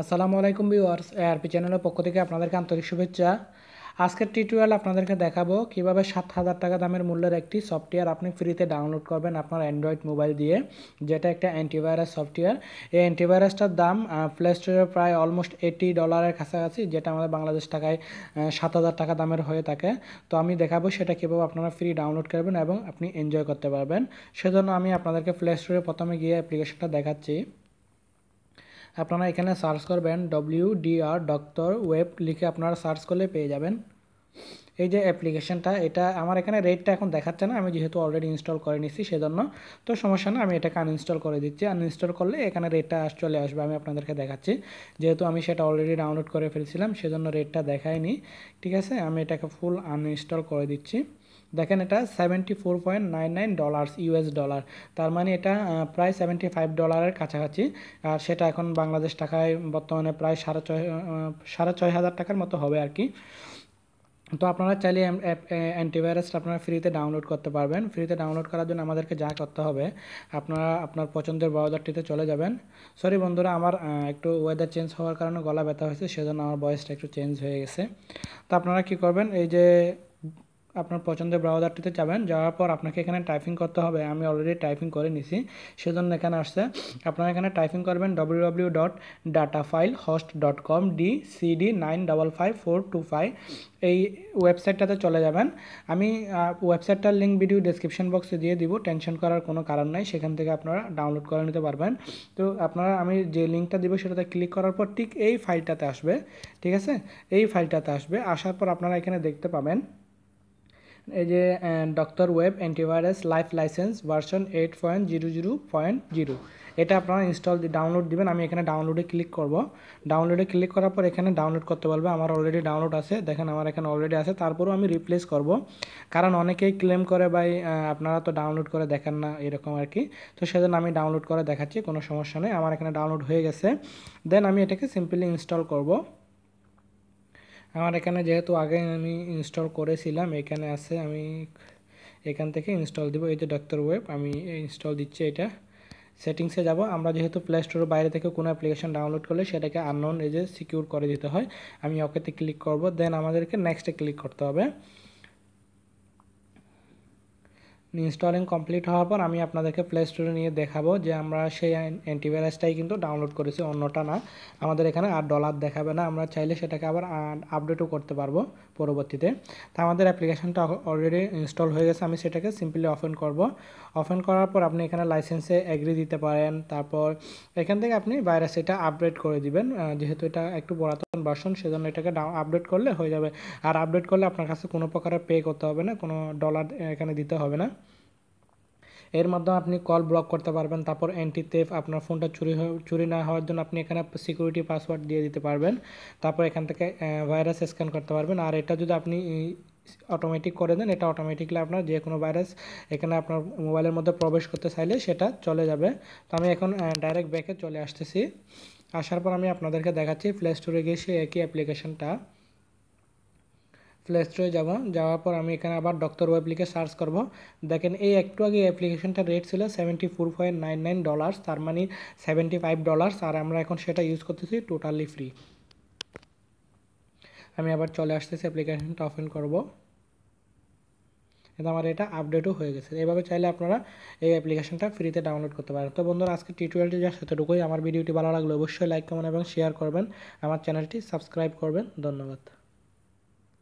আসসালামু আলাইকুম viewers ARP চ্যানেলের পক্ষ থেকে আপনাদেরকে আন্তরিক শুভেচ্ছা। আজকের টিউটোরিয়াল আপনাদেরকে দেখাবো কীভাবে সাত হাজার টাকা দামের মূল্যের একটি সফটওয়্যার আপনি ফ্রিতে ডাউনলোড করবেন আপনার অ্যান্ড্রয়েড মোবাইল দিয়ে, যেটা একটা অ্যান্টিভাইরাস সফটওয়্যার এই অ্যান্টিভাইরাসটার দাম প্লে স্টোরে প্রায় অলমোস্ট এইটি ডলারের কাছাকাছি, যেটা আমাদের বাংলাদেশ টাকায় সাত হাজার টাকা দামের হয়ে থাকে। তো আমি দেখাবো সেটা কীভাবে আপনারা ফ্রি ডাউনলোড করবেন এবং আপনি এনজয় করতে পারবেন। সেজন্য আমি আপনাদেরকে প্লে স্টোরে প্রথমে গিয়ে অ্যাপ্লিকেশনটা দেখাচ্ছি। আপনারা এখানে সার্চ করবেন ডব্লিউ ডিআর ডক্টর ওয়েব লিখে আপনারা সার্চ করলে পেয়ে যাবেন। এই যে অ্যাপ্লিকেশনটা, এটা আমার এখানে রেটটা এখন দেখাচ্ছে না, আমি যেহেতু অলরেডি ইনস্টল করে নিচ্ছি সেজন্য। তো সমস্যা না, আমি এটাকে আনইনস্টল করে দিচ্ছি। আনইনস্টল করলে এখানে রেটটা আস চলে আসবে, আমি আপনাদেরকে দেখাচ্ছি। যেহেতু আমি সেটা অলরেডি ডাউনলোড করে ফেলছিলাম, সেজন্য রেটটা দেখায়নি ঠিক আছে, আমি এটাকে ফুল আনইনস্টল করে দিচ্ছি। দেখেন এটা seventy four point nine nine dollars US dollar তার মানে এটা প্রায় সেভেন্টি ফাইভ ডলারের কাছাকাছি। আর সেটা এখন বাংলাদেশ টাকায় বর্তমানে প্রায় সাড়ে ছয় সাড়ে ছয় হাজার টাকার মতো হবে আর কি। তো আপনারা চাইলে অ্যান্টিভাইরাসটা আপনারা ফ্রিতে ডাউনলোড করতে পারবেন। ফ্রিতে ডাউনলোড করার জন্য আমাদেরকে যা করতে হবে, আপনারা আপনার পছন্দের ব্রাউজারটিতে চলে যাবেন। সরি বন্ধুরা, আমার একটু ওয়েদার চেঞ্জ হওয়ার কারণে গলা ব্যথা হয়েছে, সেজন্য আমার বয়সটা একটু চেঞ্জ হয়ে গেছে। তো আপনারা কি করবেন, এই যে আপনার পছন্দের ব্রাউজারটিতে যাবেন, যাওয়ার পর আপনাকে এখানে টাইপিং করতে হবে। আমি অলরেডি টাইপিং করে নিছি। সেজন্য এখানে আসছে। আপনারা এখানে টাইপিং করবেন W W dot data file host dot com D CD nine double five four two five এই ওয়েবসাইটটাতে চলে যাবেন। আমি ওয়েবসাইটটার লিঙ্ক ভিডিও ডিসক্রিপশন বক্সে দিয়ে দিব। টেনশন করার কোনো কারণ নাই। সেখান থেকে আপনারা ডাউনলোড করে নিতে পারবেন। তো আপনারা, আমি যে লিঙ্কটা দিব সেটাতে ক্লিক করার পর ঠিক এই ফাইলটাতে আসবে। ঠিক আছে? এই ফাইলটাতে আসবে। আসার পর আপনারা এখানে দেখতে পাবেন এই যে doctor web antivirus life license version eight point zero zero point zero এটা আপনারা ইনস্টল ডাউনলোড দিবেন। আমি এখানে ডাউনলোডে ক্লিক করব। ডাউনলোডে ক্লিক করার পর এখানে ডাউনলোড করতে পারবে। আমার অলরেডি ডাউনলোড আছে। দেখেন আমার এখানে অলরেডি আছে। তারপরেও আমি রিপ্লেস করব। কারণ অনেকেই ক্লেম করে ভাই আপনারা তো ডাউনলোড করে দেখেন না, এরকম আর কি। তো সেজন্য আমি ডাউনলোড করে দেখাচ্ছি, কোনো সমস্যা নেই। আমার এখানে ডাউনলোড হয়ে গেছে। দেন আমি এটাকে সিম্পলি ইনস্টল করব। আমার এখানে যেহেতু আগে আমি ইনস্টল করেছিলাম, এখানে আছে আমি এখান থেকে ইনস্টল দিব, এই যে ডক্টর ওয়েব আমি ইনস্টল দিচ্ছি এটা। সেটিংসে যাব, আমরা যেহেতু প্লে স্টোরের বাইরে থেকে কোনো অ্যাপ্লিকেশন ডাউনলোড করলে সেটাকে আননোন এজে সিকিউর করে দিতে হয়, আমি ওকেতে ক্লিক করব দেন আমাদেরকে নেক্সটে ক্লিক করতে হবে। ইনস্টলিং কমপ্লিট হওয়ার পর আমি আপনাদেরকে প্লে স্টোরে নিয়ে দেখাবো যে আমরা সেই অ্যান্টিভাইরাসটাই কিন্তু ডাউনলোড করেছি, অন্যটা না। আমাদের এখানে আর ডলার দেখাবে না, আমরা চাইলে সেটাকে আবার আপডেটও করতে পারব পরবর্তীতে। তা আমাদের অ্যাপ্লিকেশনটা অলরেডি ইনস্টল হয়ে গেছে, আমি সেটাকে সিম্পলি অফেন করব। অফেন করার পর আপনি এখানে লাইসেন্সে এগ্রি দিতে পারেন, তারপর এখান থেকে আপনি ভাইরাস এটা আপডেট করে দিবেন যেহেতু এটা একটু পুরাতন ভার্সন সেজন্য এটাকে আপডেট করলে হয়ে যাবে। আর আপডেট করলে আপনার কাছে কোনো প্রকারের পে করতে হবে না, কোনো ডলার এখানে দিতে হবে না। এর মাধ্যমে আপনি কল ব্লক করতে পারবেন, তারপর অ্যান্টি তেফ আপনার ফোনটা চুরি চুরি না হওয়ার জন্য আপনি এখানে সিকিউরিটি পাসওয়ার্ড দিয়ে দিতে পারবেন। তারপর এখান থেকে ভাইরাস স্ক্যান করতে পারবেন। আর এটা যদি আপনি অটোমেটিক করে দেন, এটা অটোমেটিকলি আপনার যে কোনো ভাইরাস এখানে আপনার মোবাইলের মধ্যে প্রবেশ করতে চাইলে সেটা চলে যাবে। তো আমি এখন ডাইরেক্ট ব্যাকে চলে আসতেছি। আসার পর আমি আপনাদেরকে দেখাচ্ছি প্লে স্টোরে গিয়ে সে একই অ্যাপ্লিকেশনটা প্লে স্টোরে যাব, যাওয়ার পর আমি এখানে আবার ডক্টর ওয়েব লিখে সার্চ করব। দেখেন, এই একটু আগে অ্যাপ্লিকেশনটার রেট ছিল seventy four point nine nine dollars তার মানে সেভেন্টি ফাইভ ডলার্স আর আমরা এখন সেটা ইউজ করতেছি টোটালি ফ্রি আমি আবার চলে আসতেছি অ্যাপ্লিকেশনটা ওপেন করব। কিন্তু আমার এটা আপডেটও হয়ে গেছে। এভাবে চাইলে আপনারা এই অ্যাপ্লিকেশনটা ফ্রিতে ডাউনলোড করতে পারেন। তো বন্ধুরা আজকে টিউটোরিয়ালটি যা সেতটুকুই আমার ভিডিওটি ভালো লাগলে অবশ্যই লাইক কমেন্ট এবং শেয়ার করবেন। আমার চ্যানেলটি সাবস্ক্রাইব করবেন। ধন্যবাদ।